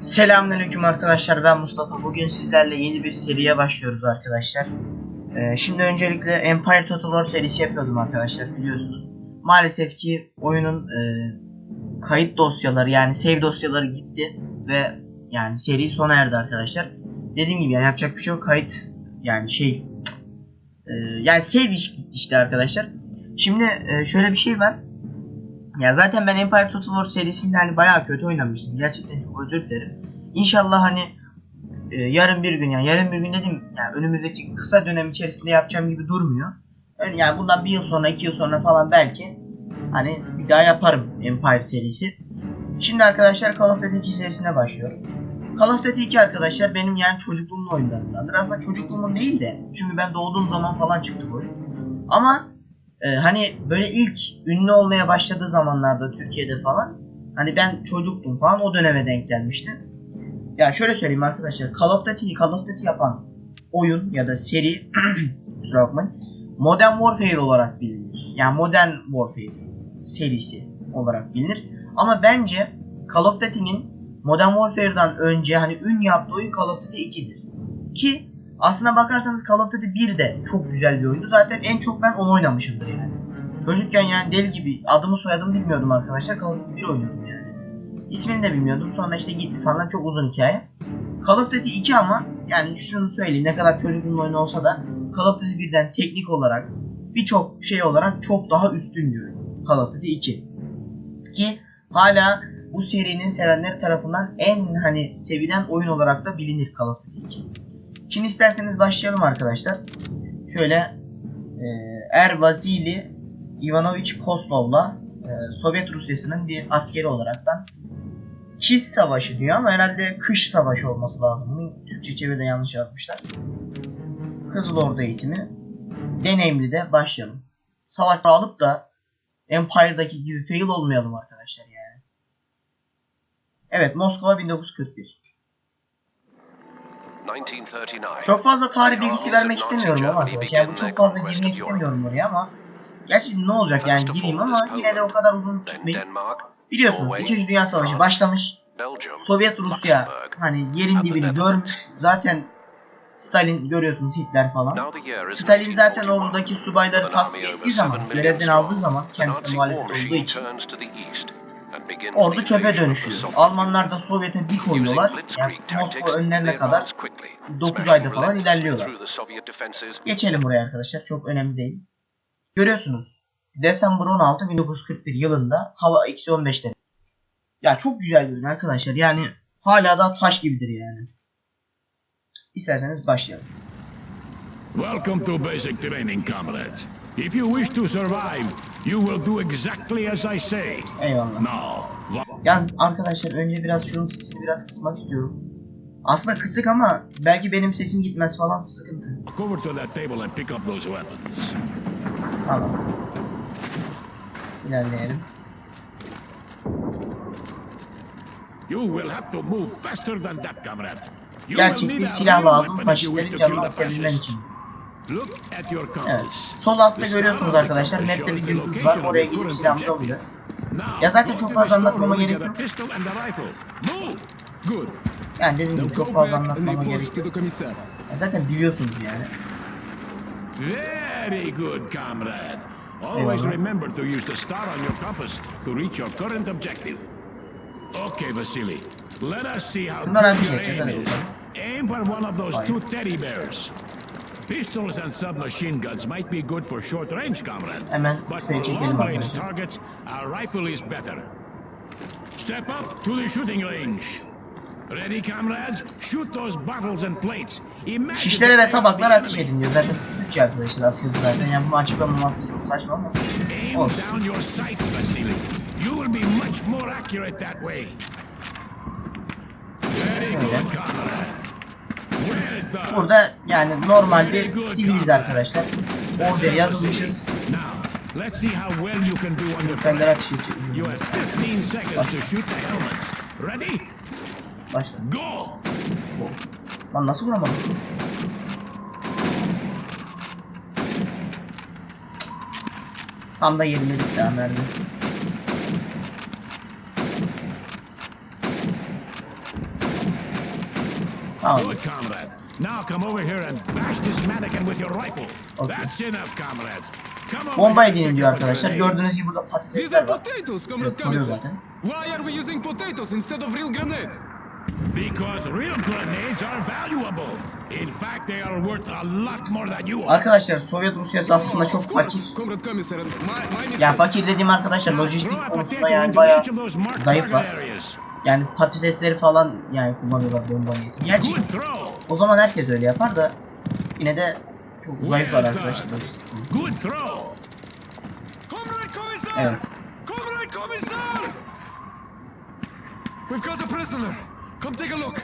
Selamünaleyküm arkadaşlar ben Mustafa. Bugün sizlerle yeni bir seriye başlıyoruz arkadaşlar. Ee, şimdi öncelikle Empire Total War serisi yapıyordum arkadaşlar biliyorsunuz. Maalesef ki oyunun e, kayıt dosyaları yani save dosyaları gitti ve yani seri sona erdi arkadaşlar. Dediğim gibi yani yapacak bir şey yok kayıt yani şey e, yani save iş gitti işte arkadaşlar. Şimdi e, şöyle bir şey var. Ya zaten ben Empire Total War serisinde hani bayağı kötü oynamıştım. Gerçekten çok özür dilerim. İnşallah hani e, yarın bir gün yani yarın bir gün dedim yani önümüzdeki kısa dönem içerisinde yapacağım gibi durmuyor. Ön- Yani bundan bir yıl sonra iki yıl sonra falan belki hani bir daha yaparım Empire serisi. Şimdi arkadaşlar Call of Duty 2 serisine başlıyorum. Call of Duty 2 arkadaşlar benim yani çocukluğumun oyunlarındandır. Aslında çocukluğumun değil de çünkü ben doğduğum zaman falan çıktı bu oyun. Ama ee, hani böyle ilk ünlü olmaya başladığı zamanlarda Türkiye'de falan hani ben çocuktum falan o döneme denk gelmişti. Ya şöyle söyleyeyim arkadaşlar Call of Duty'yi Call of Duty yapan oyun ya da seri kusura bakmayın Modern Warfare olarak bilinir. Yani Modern Warfare serisi olarak bilinir. Ama bence Call of Duty'nin Modern Warfare'dan önce hani ün yaptığı oyun Call of Duty 2'dir. Ki aslına bakarsanız Call of Duty 1 de çok güzel bir oyundu. Zaten en çok ben onu oynamışımdır yani. Çocukken yani deli gibi adımı soyadımı bilmiyordum arkadaşlar. Call of Duty 1 oynuyordum yani. İsmini de bilmiyordum. Sonra işte gitti falan çok uzun hikaye. Call of Duty 2 ama yani şunu söyleyeyim ne kadar çocukluğun oyunu olsa da Call of Duty 1'den teknik olarak birçok şey olarak çok daha üstün bir oyun. Call of Duty 2. Ki hala bu serinin sevenleri tarafından en hani sevilen oyun olarak da bilinir Call of Duty 2. Şimdi isterseniz başlayalım arkadaşlar. Şöyle e, Er Vasili Ivanovich Koslov'la e, Sovyet Rusyası'nın bir askeri olaraktan Kis Savaşı diyor ama herhalde Kış Savaşı olması lazım. Bunu Türkçe çeviride yanlış yazmışlar. Kızıl Ordu eğitimi. Deneyimli'de başlayalım. Savaş alıp da Empire'daki gibi fail olmayalım arkadaşlar yani. Evet Moskova 1941. 1939. Çok fazla tarih bilgisi vermek istemiyorum ama arkadaşlar. Yani çok fazla girmek istemiyorum oraya ama Gerçi ne olacak yani gireyim ama yine de o kadar uzun tutmayayım. Biliyorsunuz Norway, 2. Dünya Savaşı başlamış. Sovyet Rusya hani yerin dibini görmüş. Zaten Stalin görüyorsunuz Hitler falan. Stalin zaten 1941. oradaki subayları tasfiye ettiği zaman, görevden aldığı zaman the kendisi Nazi muhalefet olduğu için ordu çöpe dönüşüyor. Almanlar da Sovyet'e bir koyuyorlar. Yani Moskova önlerine kadar advance quickly, 9 smashing ayda falan ilerliyorlar. Geçelim buraya arkadaşlar. Çok önemli değil. Görüyorsunuz. Desember 16 1941 yılında hava eksi 15'te. Ya çok güzel bir arkadaşlar. Yani hala da taş gibidir yani. İsterseniz başlayalım. Welcome to basic training, comrades. If you wish to survive, you will do exactly as I say. Eyvallah. Now, Yalnız arkadaşlar önce biraz şunun sesini biraz kısmak istiyorum. Aslında kısık ama belki benim sesim gitmez falan sıkıntı. over to that table and pick up those weapons. Tamam. İlerleyelim. You will have to move faster than that, comrade. You Gerçek bir silah lazım faşistlerin canını atabilmen için. Look at your Evet. compass. Sol altta görüyorsunuz arkadaşlar. Map'te bir yıldız var. Oraya gidip silahımızı alacağız. Ya zaten çok fazla anlatmama gerek yok. Yani dediğim gibi çok fazla anlatmama gerek yok. Ya Zaten biliyorsunuz yani. Very good, comrade. Always remember to use the star on your compass to reach your current objective. Okay, Vasily. Let us see how good your aim is. Aim for one of those two teddy bears. Pistols and submachine guns might be good for short range, comrade. Hemen But for long range targets, a rifle is better. Step up to the shooting range. Ready, comrades? Shoot those bottles and plates. Imagine Şişlere ve tabaklar ateş edin diyor. Zaten Türkçe arkadaşlar atıyoruz zaten. Yani bunu açıklamaması çok saçma ama. Aim Olsun. down your sights, Vasily. You will be much more accurate that way. Very good, comrade. Burada yani normalde siviliz arkadaşlar. Orada yazılmışız. Let's see how well you can do on your. You have 15 seconds to shoot the helmets. Ready? Başla. Go! Lan nasıl vuramadım? Tam da yerine gitti ha mermi. Tamam. Now come over here and bash this mannequin with your rifle. Okay. That's enough, comrades. Bomba pick diyor arkadaşlar. Gördüğünüz gibi burada These are patatesler var. potatoes, Comrade zaten. Why are we using potatoes instead of real grenade? Because real grenades are valuable. In fact, they are worth a lot more than you are. Arkadaşlar Sovyet Rusyası aslında Of çok course, fakir. Comrade Commissar. My, my mistake. Ya fakir dediğim arkadaşlar lojistik konusunda yani bayağı zayıflar. Yani patatesleri falan yani kullanıyorlar bomba niyeti. Gerçi Good throw. O zaman herkes öyle yapar da yine de çok zayıflar arkadaşlar! Evet. We've got a prisoner. Come take a look.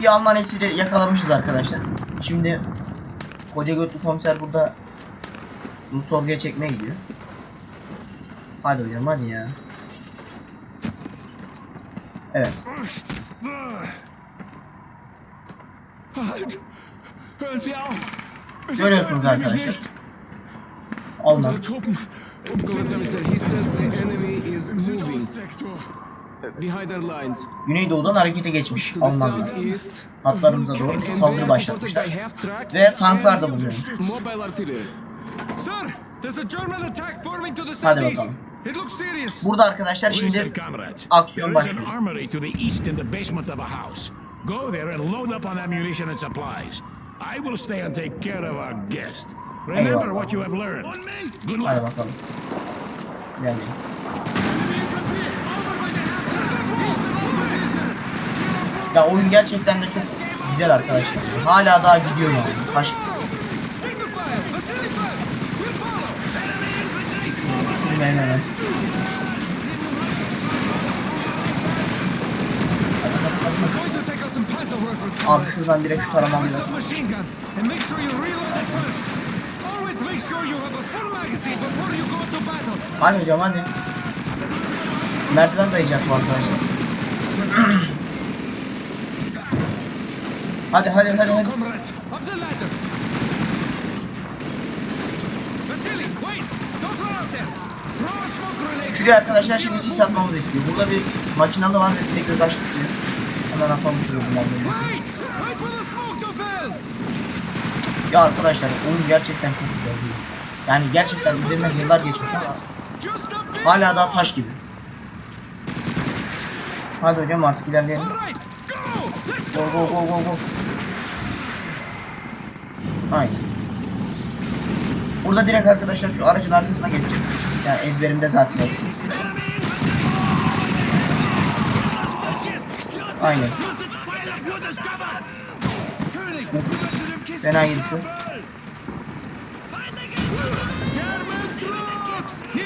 Bir Alman esiri yakalamışız arkadaşlar. Şimdi koca götlü komiser burada bunu sorguya çekmeye gidiyor. Hadi hocam hadi ya. Evet. Hören Sie auf. Görüyorsunuz arkadaşlar. Alman. Güneydoğudan harekete geçmiş Almanlar. Hatlarımıza doğru saldırı başlatmışlar. Ve tanklar da bulunuyor. Hadi bakalım. Burada arkadaşlar şimdi aksiyon başlıyor. Go there and load up on ammunition and supplies. I will stay and take care of our guest. Remember what you have learned. Good Hadi luck. bakalım. İlerleyin. Ya oyun gerçekten de çok güzel arkadaşlar. Hala daha gidiyor yani. Follow! hemen hemen. Going to take out some panzer rifles, Abi comrades. şuradan direkt şu taramam Have a lazım. submachine gun, and make sure you reload it first. Always make sure you have a full magazine before you go into battle. Hadi hocam hadi. Merdiven dayayacak bu arkadaşlar. hadi hadi hadi hadi. Şuraya arkadaşlar şimdi sis atmamızı istiyor. Burada bir makinalı var ve bize göz açtık the smoke to fill. Ya arkadaşlar oyun gerçekten çok güzel değil. Yani gerçekten üzerinden yıllar geçmiş ama hala daha taş gibi. Hadi hocam artık ilerleyelim. Go! Go go! go go go go. Aynen. Burada direkt arkadaşlar şu aracın arkasına geçeceğim. Yani ezberimde zaten yok. Aynen. Uf. Fena şu.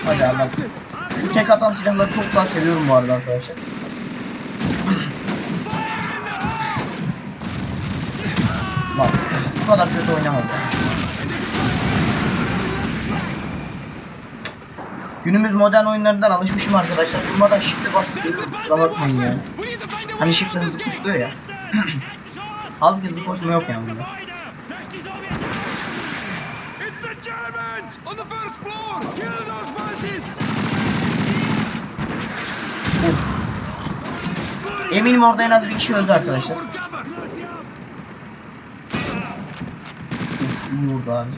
Hadi Allah. Şu tek atan silahları çok daha seviyorum bu arada arkadaşlar. Bak bu kadar kötü oynamadı. Günümüz modern oyunlarından alışmışım arkadaşlar. Durmadan shift'e basıp. Kusura bakmayın yani. Hani shift'le of hızlı ya. Halbuki hızlı koşma yok yani bunda. Eminim orada en az bir kişi öldü arkadaşlar. Vurdu abi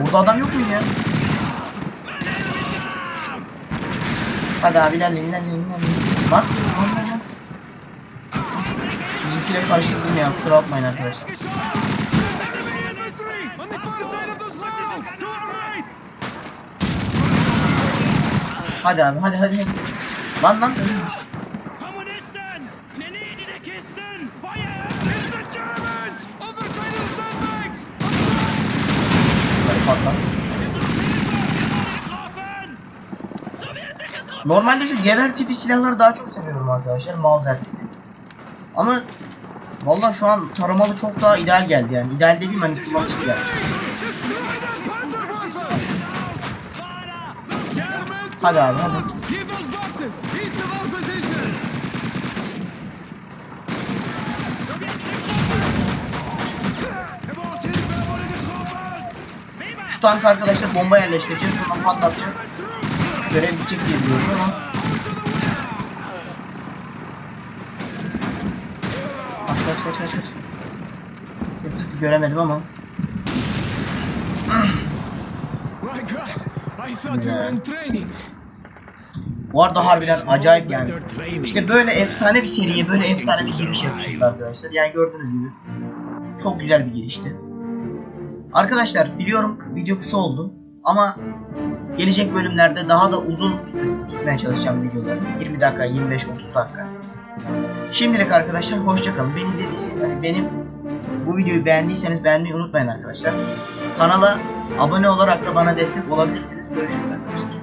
Orada adam yok muydu ya? Hadi abi ilerleyin ilerleyin ilerleyin. Lan lan lan lan. Bizimkiyle karşıladım ya kusura bakmayın arkadaşlar. Hadi abi hadi. hadi. Lan lan ölmüş. Truppen! Normalde şu gever tipi silahları daha çok seviyorum arkadaşlar. Mauser tipi. Ama Vallahi şu an taramalı çok daha ideal geldi yani. İdeal dediğim hani kullanışlı yani. Hadi abi hadi. Şu tank arkadaşlar bomba yerleştireceğiz. Sonra patlatacağız. görev bitecek diye biliyorum ama. Kaç kaç kaç kaç kaç. Göremedim ama. Bu arada harbiden acayip yani. İşte böyle efsane bir seriye böyle efsane bir giriş yapmışlar arkadaşlar. Yani gördüğünüz gibi. Çok güzel bir girişti. Arkadaşlar biliyorum video kısa oldu. Ama gelecek bölümlerde daha da uzun tut- tutmaya çalışacağım videoları. 20 dakika, 25-30 dakika. Şimdilik arkadaşlar hoşçakalın. Beni izlediyseniz, yani benim bu videoyu beğendiyseniz beğenmeyi unutmayın arkadaşlar. Kanala abone olarak da bana destek olabilirsiniz. Görüşürüz arkadaşlar.